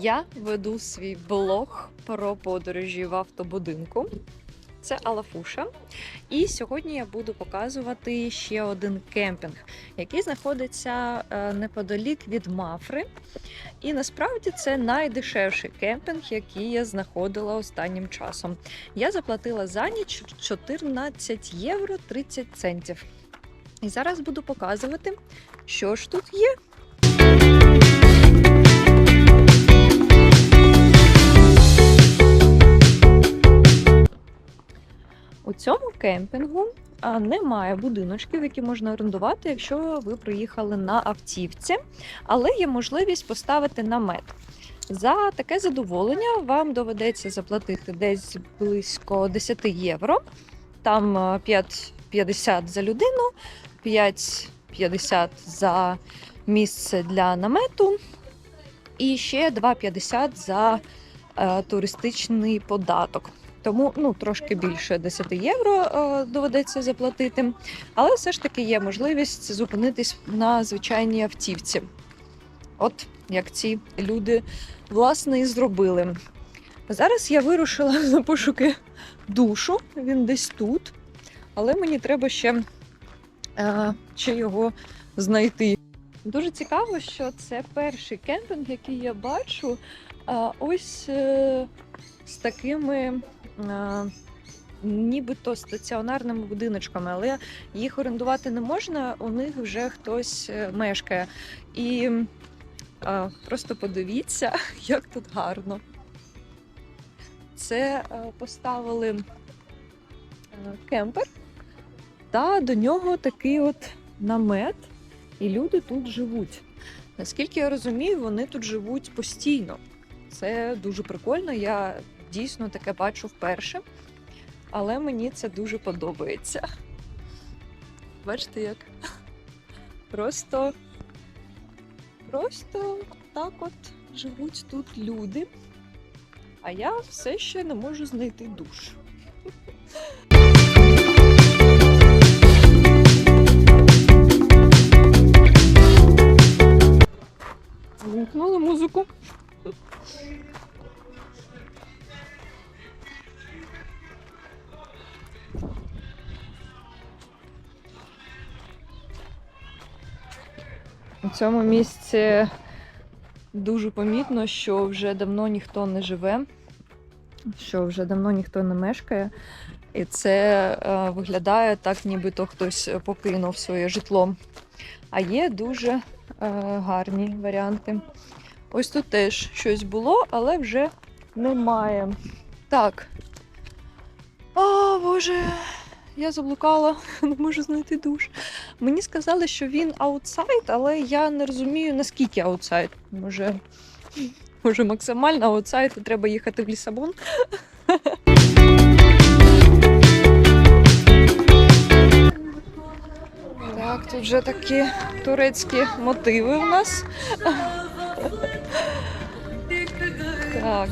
Я веду свій блог про подорожі в автобудинку. Це Алафуша. І сьогодні я буду показувати ще один кемпінг, який знаходиться е, неподалік від Мафри. І насправді це найдешевший кемпінг, який я знаходила останнім часом. Я заплатила за ніч 14 євро 30 центів. І зараз буду показувати, що ж тут є. У цьому кемпінгу немає будиночків, які можна орендувати, якщо ви приїхали на автівці, але є можливість поставити намет. За таке задоволення вам доведеться заплатити десь близько 10 євро. Там 5,50 за людину, 5,50 за місце для намету, і ще 2,50 за е, туристичний податок. Тому ну трошки більше 10 євро е, доведеться заплатити, але все ж таки є можливість зупинитись на звичайній автівці. От як ці люди власне і зробили. Зараз я вирушила на пошуки душу. Він десь тут, але мені треба ще, е, ще його знайти. Дуже цікаво, що це перший кемпінг, який я бачу. Ось е, з такими нібито стаціонарними будиночками, але їх орендувати не можна, у них вже хтось е, мешкає. І е, просто подивіться, як тут гарно. Це е, поставили е, кемпер, та до нього такий от намет, і люди тут живуть. Наскільки я розумію, вони тут живуть постійно. Це дуже прикольно. Я дійсно таке бачу вперше, але мені це дуже подобається. Бачите, як? Просто, просто так от живуть тут люди. А я все ще не можу знайти душ. Вимкнули музику. У цьому місці дуже помітно, що вже давно ніхто не живе, що вже давно ніхто не мешкає. І це е, виглядає так, нібито хтось покинув своє житло. А є дуже е, гарні варіанти. Ось тут теж щось було, але вже немає. Так. О, Боже, я заблукала, не можу знайти душ. Мені сказали, що він аутсайд, але я не розумію, наскільки аутсайд. Може, може максимально аутсайд, і треба їхати в Лісабон. Так, тут вже такі турецькі мотиви у нас. Так.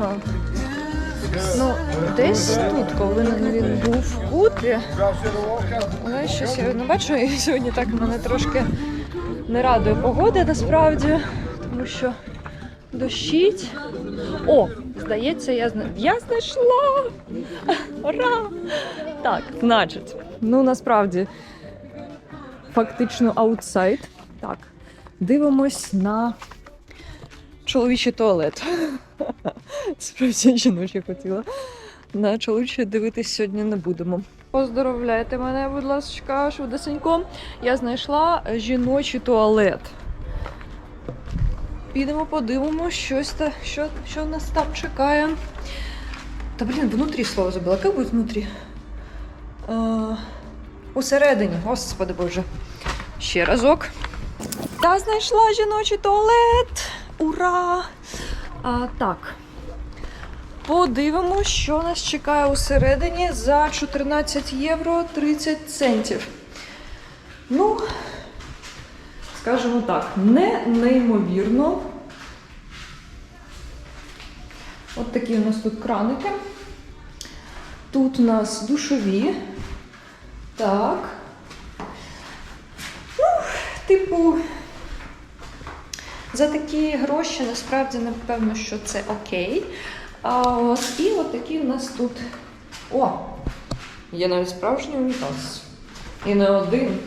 Ага. Ну, десь тут повинен він був бути. Але щось я не бачу, і сьогодні так мене трошки не радує погода насправді, тому що дощить. О, здається, я зна... я знайшла! Ура! Так, значить, ну насправді фактично аутсайд. Так, дивимось на чоловічий туалет. Справді жіночі хотіла. На чоловічий дивитись сьогодні не будемо. Поздоровляйте мене, будь ласка, швидесенько. Я знайшла жіночий туалет. Підемо, подивимося, щось та, що, що нас там чекає. Та блін, внутрі слово забула. Як буде внутрі? А, усередині, господи боже. Ще разок. Та знайшла жіночий туалет. Ура! А, так. Подивимось, що нас чекає усередині за 14 євро 30 центів. Ну, скажімо так, не неймовірно. От такі у нас тут краники. Тут у нас душові. Так. Ну, типу, За такі гроші насправді напевно, що це окей. А от, і от такі у нас тут. О! Є навіть справжній унітаз. І не один.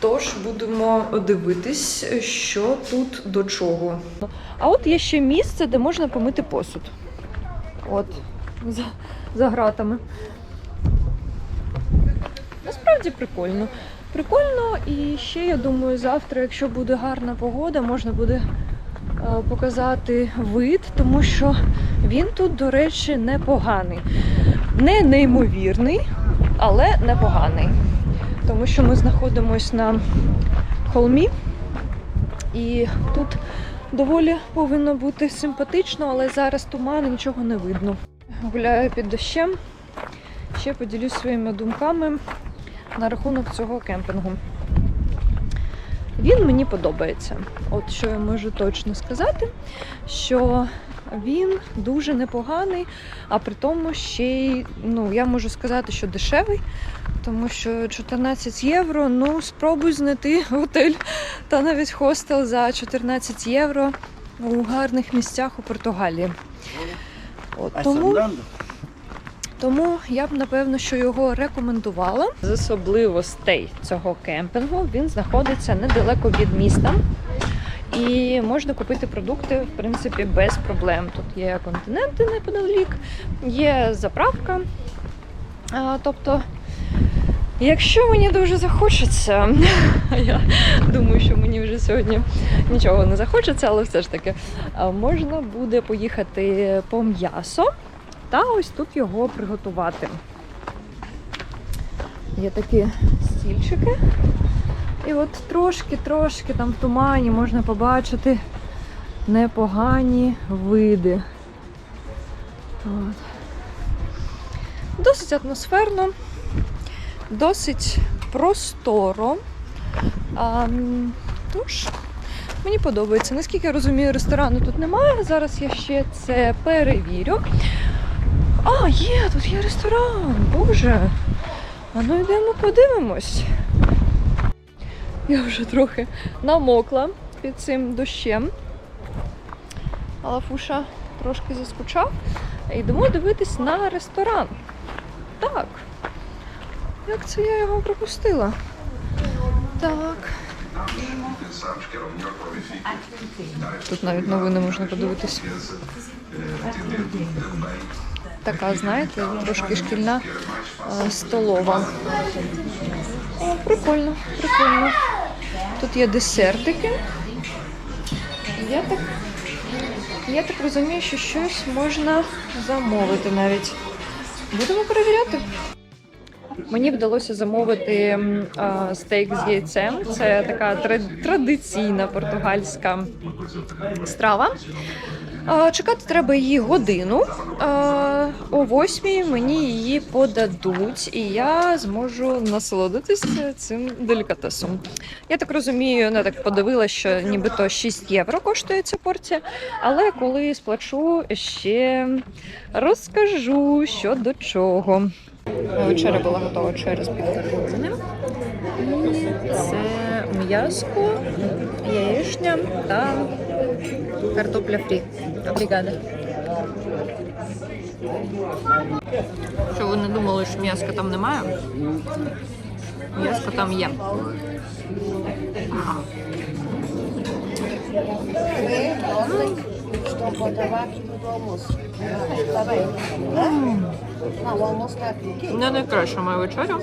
Тож будемо дивитись, що тут до чого. А от є ще місце, де можна помити посуд. От, за, за гратами. Насправді прикольно. Прикольно, і ще я думаю, завтра, якщо буде гарна погода, можна буде е, показати вид, тому що він тут, до речі, непоганий. Не неймовірний, але непоганий. Тому що ми знаходимося на холмі, і тут доволі повинно бути симпатично, але зараз туман нічого не видно. Гуляю під дощем. Ще поділюсь своїми думками на рахунок цього кемпінгу. Він мені подобається. От що я можу точно сказати, що він дуже непоганий, а при тому ще й, ну, я можу сказати, що дешевий, тому що 14 євро, ну, спробуй знайти готель та навіть хостел за 14 євро у гарних місцях у Португалії. От, тому... Тому я б напевно, що його рекомендувала. З особливостей цього кемпінгу він знаходиться недалеко від міста. І можна купити продукти, в принципі, без проблем. Тут є континенти неподалік, є заправка. А, тобто, якщо мені дуже захочеться, я думаю, що мені вже сьогодні нічого не захочеться, але все ж таки можна буде поїхати по м'ясо та ось тут його приготувати. Є такі стільчики. І от трошки-трошки там в тумані можна побачити непогані види. От. Досить атмосферно, досить просторо. А, тож, мені подобається. Наскільки я розумію, ресторану тут немає. Зараз я ще це перевірю. А, є, тут є ресторан. Боже. А ну йдемо подивимось. Я вже трохи намокла під цим дощем. Але Фуша трошки заскучав. Йдемо дивитись на ресторан. Так. Як це я його пропустила? Так. Тут навіть новини можна подивитись. Така, знаєте, трошки шкільна е, столова. О, прикольно, прикольно. Тут є десертики. Я так, я так розумію, що щось можна замовити навіть. Будемо перевіряти. Мені вдалося замовити а, стейк з яйцем. Це така традиційна португальська страва. А, Чекати треба її годину. А, О восьмій мені її подадуть, і я зможу насолодитися цим делікатесом. Я так розумію, не так подивилася, що нібито 6 євро коштує ця порція. Але коли сплачу, ще розкажу, що до чого. Вечеря була готова через півгодини. І це м'яско, яєчня та картопля фрі. Обрігада. Що ви не думали, що м'яска там немає? М'яско там є. Не найкраща моя вечеря.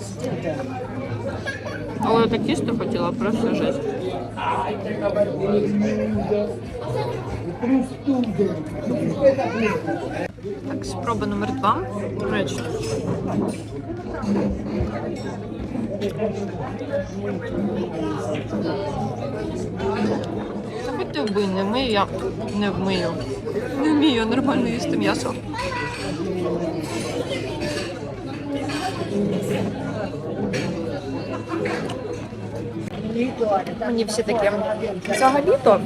Але так їсти хотіла просто жесть. Так, спроба номер два. Речі. Будьте ви, не ми, я не вмию. Не вмію нормально їсти м'ясо. Мені всі таке. Взагалі-то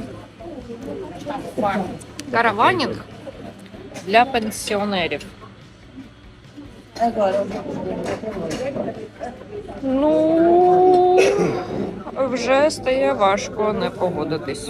караванінг для пенсіонерів. Ну вже стає важко не погодитись.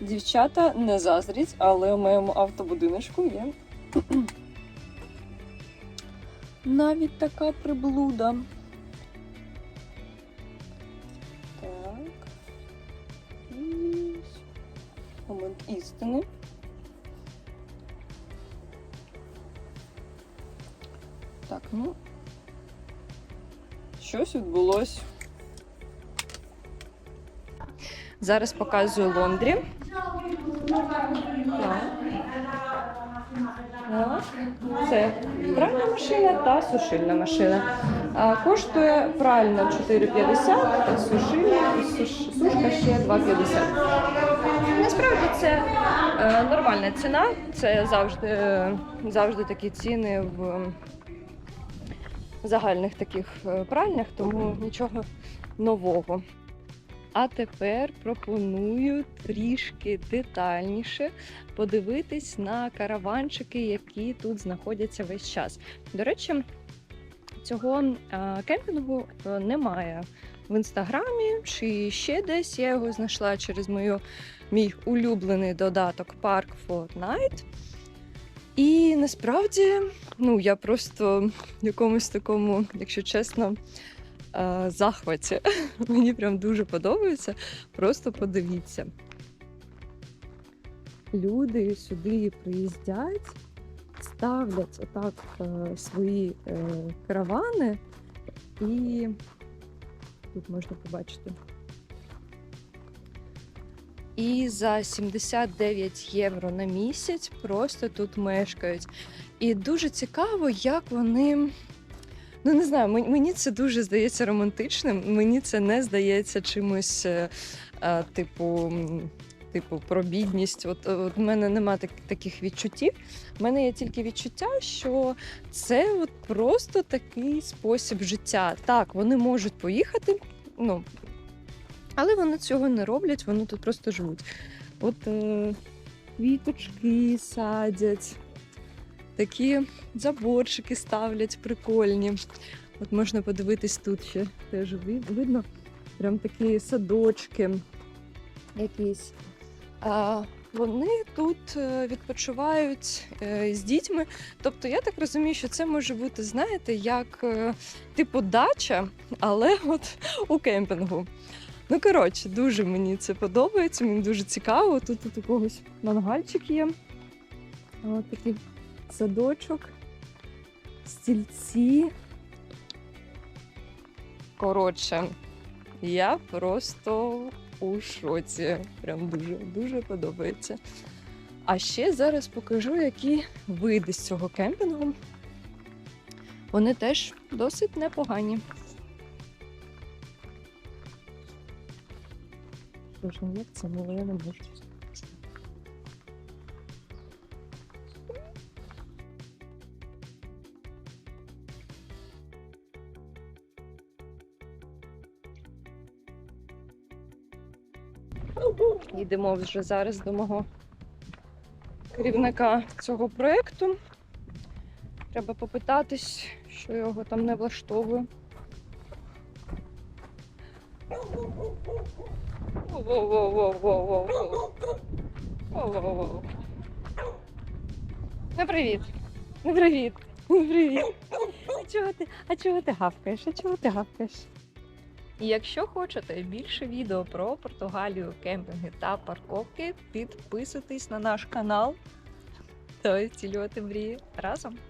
Дівчата не заздріть, але у моєму автобудиночку є навіть така приблуда. Так. І момент істини. Так, ну. Щось відбулось. Зараз показую лондрі. Це пральна машина та сушильна машина. Коштує пральна 4,50, сушильна суш- сушка ще 2,50. Насправді це е, нормальна ціна. Це завжди, завжди такі ціни в загальних таких е, пральнях, тому нічого нового. А тепер пропоную трішки детальніше подивитись на караванчики, які тут знаходяться весь час. До речі, цього е, кемпінгу е, немає в інстаграмі чи ще десь. Я його знайшла через мою, мій улюблений додаток Park Fortnite. І насправді, ну я просто в якомусь такому, якщо чесно, захваті. Мені прям дуже подобається. Просто подивіться. Люди сюди приїздять, ставлять отак е, свої е, каравани, і тут можна побачити. І за 79 євро на місяць просто тут мешкають. І дуже цікаво, як вони. Ну, не знаю, мен- мені це дуже здається романтичним. Мені це не здається чимось, е, е, типу, типу, про бідність. От, от в мене нема так, таких відчуттів. У мене є тільки відчуття, що це от просто такий спосіб життя. Так, вони можуть поїхати, ну, але вони цього не роблять, вони тут просто живуть. От е, квіточки садять, такі заборчики ставлять прикольні. От можна подивитись тут ще теж видно. Прям такі садочки якісь. Вони тут е, відпочивають е, з дітьми. Тобто, я так розумію, що це може бути, знаєте, як е, типу дача, але от у кемпінгу. Ну, коротше, дуже мені це подобається, мені дуже цікаво. Тут, у когось мангальчик є. Ось такий садочок, стільці. Коротше, я просто у шоці. Прям дуже дуже подобається. А ще зараз покажу, які види з цього кемпінгу. Вони теж досить непогані. Ну, як це мило, я не можу. Йдемо вже зараз до мого керівника цього проєкту. Треба попитатись, що його там не влаштовує. Воу-воу-воу-воу-воу-воу. Ну, привіт. Ну, привіт. Ну, привіт. А чого ти, а чого ти гавкаєш? А чого ти гавкаєш? І якщо хочете більше відео про Португалію, кемпінги та парковки, підписуйтесь на наш канал та втілювати мрії разом.